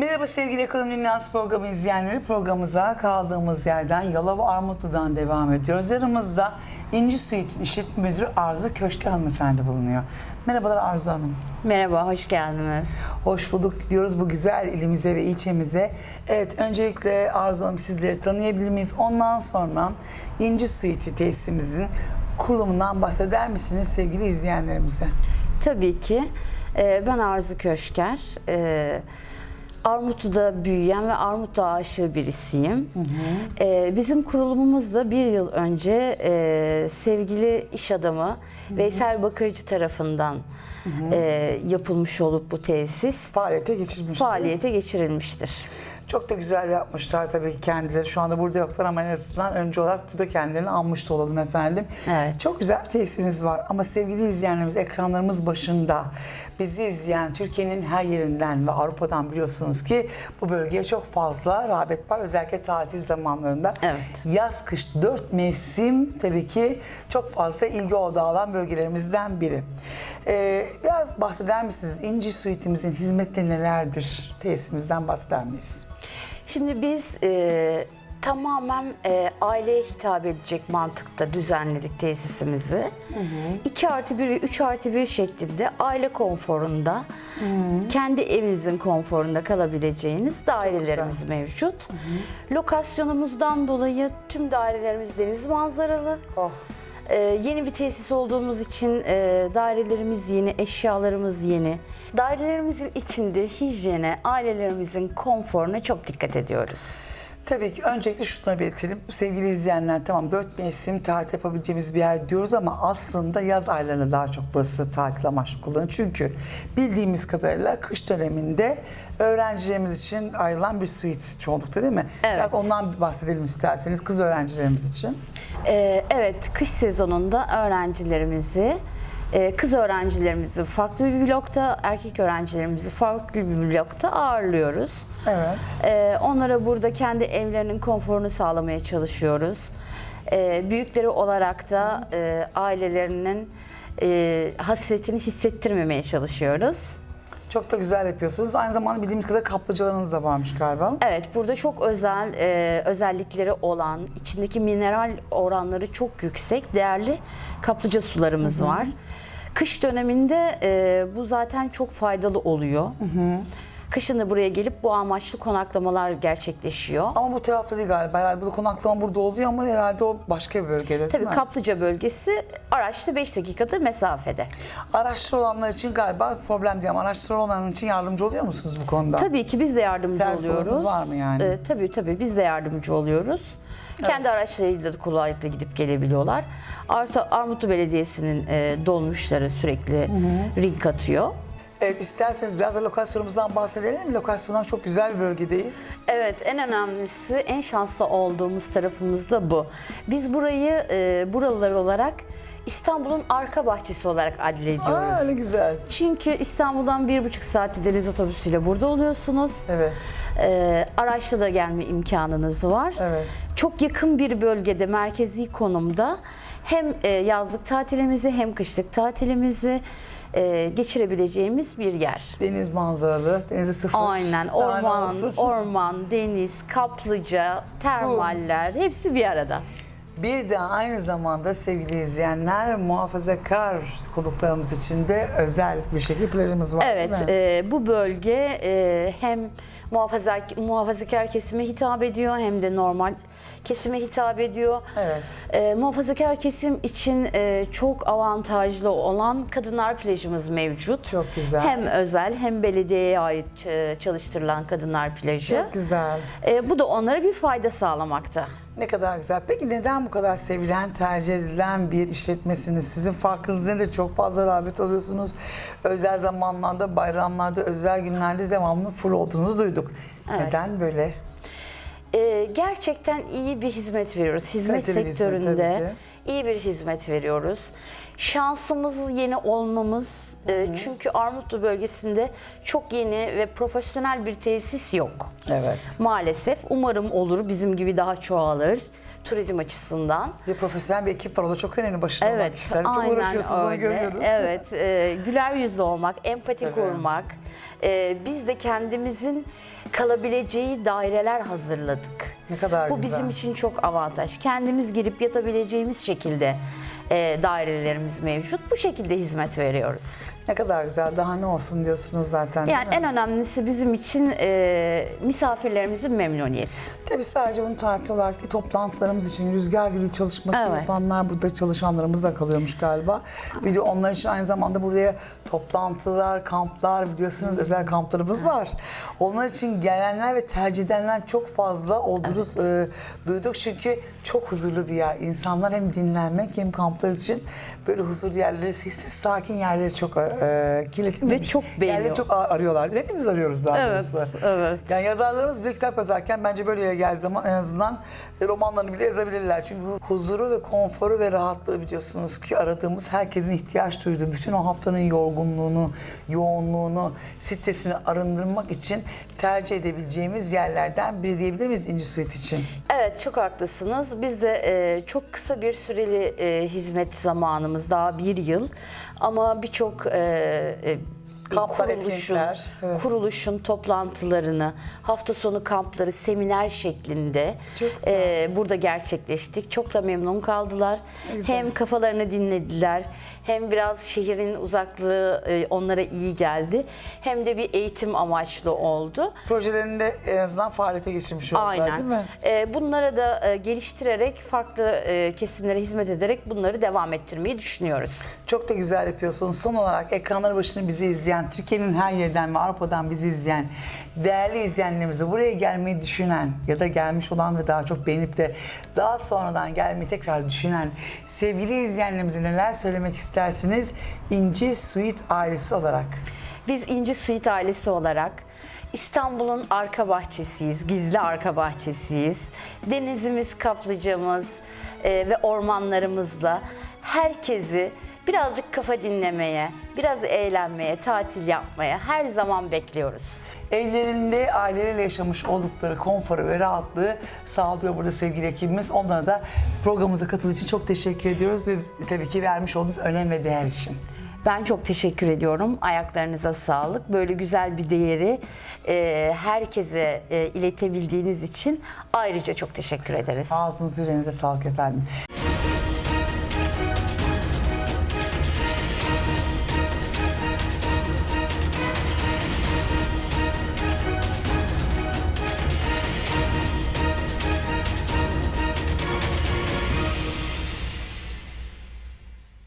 Merhaba sevgili Ekonomi Dünyası programı izleyenleri. Programımıza kaldığımız yerden Yalova Armutlu'dan devam ediyoruz. Yanımızda İnci Suite'in işletme müdürü Arzu Köşke hanımefendi bulunuyor. Merhabalar Arzu Hanım. Merhaba, hoş geldiniz. Hoş bulduk diyoruz bu güzel ilimize ve ilçemize. Evet öncelikle Arzu Hanım sizleri tanıyabilir miyiz? Ondan sonra İnci Suite tesisimizin kurulumundan bahseder misiniz sevgili izleyenlerimize? Tabii ki. Ee, Ben Arzu Köşker. Ee, Armutlu'da büyüyen ve Armutlu aşığı birisiyim. Ee, Bizim kurulumumuzda bir yıl önce e, sevgili iş adamı Veysel Bakırcı tarafından e, yapılmış olup bu tesis Faaliyete geçirmiştir. faaliyete geçirilmiştir. Çok da güzel yapmışlar tabii ki kendileri. Şu anda burada yoklar ama en azından önce olarak burada kendilerini almış da olalım efendim. Evet. Çok güzel bir tesisimiz var ama sevgili izleyenlerimiz ekranlarımız başında bizi izleyen Türkiye'nin her yerinden ve Avrupa'dan biliyorsunuz ki bu bölgeye çok fazla rağbet var. Özellikle tatil zamanlarında. Evet. Yaz, kış, dört mevsim tabii ki çok fazla ilgi odağı alan bölgelerimizden biri. Ee, biraz bahseder misiniz? İnci Suite'imizin hizmetleri nelerdir? Tesisimizden bahseder miyiz? Şimdi biz e, tamamen e, aileye hitap edecek mantıkta düzenledik tesisimizi. 2 artı 1 ve 3 artı 1 şeklinde aile konforunda, kendi evinizin konforunda kalabileceğiniz dairelerimiz mevcut. Lokasyonumuzdan dolayı tüm dairelerimiz deniz manzaralı. Oh. Ee, yeni bir tesis olduğumuz için e, dairelerimiz yeni, eşyalarımız yeni. Dairelerimizin içinde hijyene, ailelerimizin konforuna çok dikkat ediyoruz. Tabii ki öncelikle şunu belirtelim. Sevgili izleyenler tamam dört mevsim tatil yapabileceğimiz bir yer diyoruz ama aslında yaz aylarında daha çok burası tatil amaçlı kullanılıyor. Çünkü bildiğimiz kadarıyla kış döneminde öğrencilerimiz için ayrılan bir suite çoğunlukta değil mi? Evet. Biraz ondan bahsedelim isterseniz kız öğrencilerimiz için. Ee, evet, kış sezonunda öğrencilerimizi, kız öğrencilerimizi farklı bir blokta, erkek öğrencilerimizi farklı bir blokta ağırlıyoruz. Evet. Ee, onlara burada kendi evlerinin konforunu sağlamaya çalışıyoruz. Ee, büyükleri olarak da e, ailelerinin e, hasretini hissettirmemeye çalışıyoruz. Çok da güzel yapıyorsunuz. Aynı zamanda bildiğimiz kadar kaplıcalarınız da varmış galiba. Evet, burada çok özel e, özellikleri olan, içindeki mineral oranları çok yüksek, değerli kaplıca sularımız var. Kış döneminde e, bu zaten çok faydalı oluyor. Kışın da buraya gelip bu amaçlı konaklamalar gerçekleşiyor. Ama bu tarafta değil galiba. Herhalde bu konaklama burada oluyor ama herhalde o başka bir bölgede Tabii mi? Kaplıca bölgesi araçla 5 dakikada mesafede. Araçlı olanlar için galiba problem değil ama araçlı olanlar için yardımcı oluyor musunuz bu konuda? Tabii ki biz de yardımcı Servis oluyoruz. var mı yani? Ee, tabii tabii biz de yardımcı oluyoruz. Kendi araçlarıyla da kolaylıkla gidip gelebiliyorlar. Artı Armutlu Belediyesi'nin e, dolmuşları sürekli ring atıyor. Evet isterseniz biraz da lokasyonumuzdan bahsedelim. Lokasyondan çok güzel bir bölgedeyiz. Evet en önemlisi en şanslı olduğumuz tarafımız da bu. Biz burayı e, buralılar olarak İstanbul'un arka bahçesi olarak adlediyoruz. Aa ne güzel. Çünkü İstanbul'dan bir buçuk saatte deniz otobüsüyle burada oluyorsunuz. Evet. Ee, araçla da gelme imkanınız var. Evet. Çok yakın bir bölgede, merkezi konumda hem e, yazlık tatilimizi hem kışlık tatilimizi e, geçirebileceğimiz bir yer. Deniz manzaralı, denize sıfır. Aynen orman, orman, deniz, kaplıca, termaller hepsi bir arada. Bir de aynı zamanda sevgili izleyenler muhafazakar konuklarımız için de özel bir şekilde plajımız var Evet, e, bu bölge e, hem muhafaza, muhafazakar kesime hitap ediyor hem de normal kesime hitap ediyor. Evet. E, muhafazakar kesim için e, çok avantajlı olan kadınlar plajımız mevcut. Çok güzel. Hem özel hem belediyeye ait e, çalıştırılan kadınlar plajı. Çok güzel. E, bu da onlara bir fayda sağlamakta. Ne kadar güzel. Peki neden bu kadar sevilen, tercih edilen bir işletmesiniz? Sizin farkınız nedir? Çok fazla rağbet alıyorsunuz. Özel zamanlarda, bayramlarda, özel günlerde devamlı full olduğunuzu duyduk. Evet. Neden böyle? E, gerçekten iyi bir hizmet veriyoruz. Hizmet Kaliteli bir hizmet sektöründe tabii iyi bir hizmet veriyoruz. Şansımız yeni olmamız. E, çünkü Armutlu bölgesinde çok yeni ve profesyonel bir tesis yok. Evet. Maalesef. Umarım olur. Bizim gibi daha çoğalır turizm açısından. Bir profesyonel bir ekip var. O da çok önemli başında Evet, kişiler. Çok aynen uğraşıyorsunuz onu öyle. görüyoruz. Evet, e, güler yüzlü olmak, empati Evet. kurmak. E, biz de kendimizin kalabileceği daireler hazırladık. Ne kadar Bu güzel. bizim için çok avantaj. Kendimiz girip yatabileceğimiz şekilde şekilde e, dairelerimiz mevcut. Bu şekilde hizmet veriyoruz. Ne kadar güzel. Daha ne olsun diyorsunuz zaten. Yani en önemlisi bizim için e, misafirlerimizin memnuniyeti. Tabii sadece bunu tatil olarak değil, toplantılarımız için rüzgar gülü çalışması Evet. yapanlar burada çalışanlarımız da kalıyormuş galiba. Bir de onlar için aynı zamanda buraya toplantılar, kamplar biliyorsunuz özel kamplarımız var. Onlar için gelenler ve tercih edenler çok fazla olduğunuz e, duyduk çünkü çok huzurlu bir yer. İnsanlar hem dinlenmek hem kamplar için böyle huzurlu yerleri, sessiz sakin yerleri çok e, kirletilmemiş. Ve çok Yerleri beğeniyor. çok a- arıyorlar. Hepimiz arıyoruz daha Evet, evet. Yani yazarlarımız bir kitap yazarken bence böyle yere geldiği zaman en azından romanlarını bile yazabilirler. Çünkü bu huzuru ve konforu ve rahatlığı biliyorsunuz ki aradığımız herkesin ihtiyaç duyduğu bütün o haftanın yorgunluğunu, yoğunluğunu, stresini arındırmak için tercih edebileceğimiz yerlerden biri diyebilir miyiz İnci Suite için? Evet çok haklısınız. Biz de e, çok kısa bir süreli e, hizmet zamanımız daha bir yıl. Ama birçok e, e, Kamplar, kuruluşun, evet. kuruluşun toplantılarını, hafta sonu kampları, seminer şeklinde e, burada gerçekleştik. Çok da memnun kaldılar. güzel. Hem kafalarını dinlediler, hem biraz şehrin uzaklığı e, onlara iyi geldi, hem de bir eğitim amaçlı oldu. Projelerini de en azından faaliyete geçirmiş oldular Aynen. değil mi? Ee, bunları da e, geliştirerek, farklı e, kesimlere hizmet ederek bunları devam ettirmeyi düşünüyoruz. Çok da güzel yapıyorsunuz. Son olarak ekranları başında bizi izleyen, Türkiye'nin her yerden ve Avrupa'dan bizi izleyen, değerli izleyenlerimize buraya gelmeyi düşünen ya da gelmiş olan ve daha çok beğenip de daha sonradan gelmeyi tekrar düşünen sevgili izleyenlerimize neler söylemek istersiniz? İnci Suite ailesi olarak. Biz İnci Suite ailesi olarak İstanbul'un arka bahçesiyiz, gizli arka bahçesiyiz. Denizimiz, kaplıcamız e, ve ormanlarımızla herkesi birazcık kafa dinlemeye, biraz eğlenmeye, tatil yapmaya her zaman bekliyoruz. Evlerinde aileleriyle yaşamış oldukları konforu ve rahatlığı sağlıyor burada sevgili ekibimiz. Onlara da programımıza katıldığı için çok teşekkür ediyoruz ve tabii ki vermiş olduğunuz önem ve değer için. Ben çok teşekkür ediyorum. Ayaklarınıza sağlık. Böyle güzel bir değeri e, herkese e, iletebildiğiniz için ayrıca çok teşekkür ederiz. Ağzınıza yüreğinize sağlık efendim.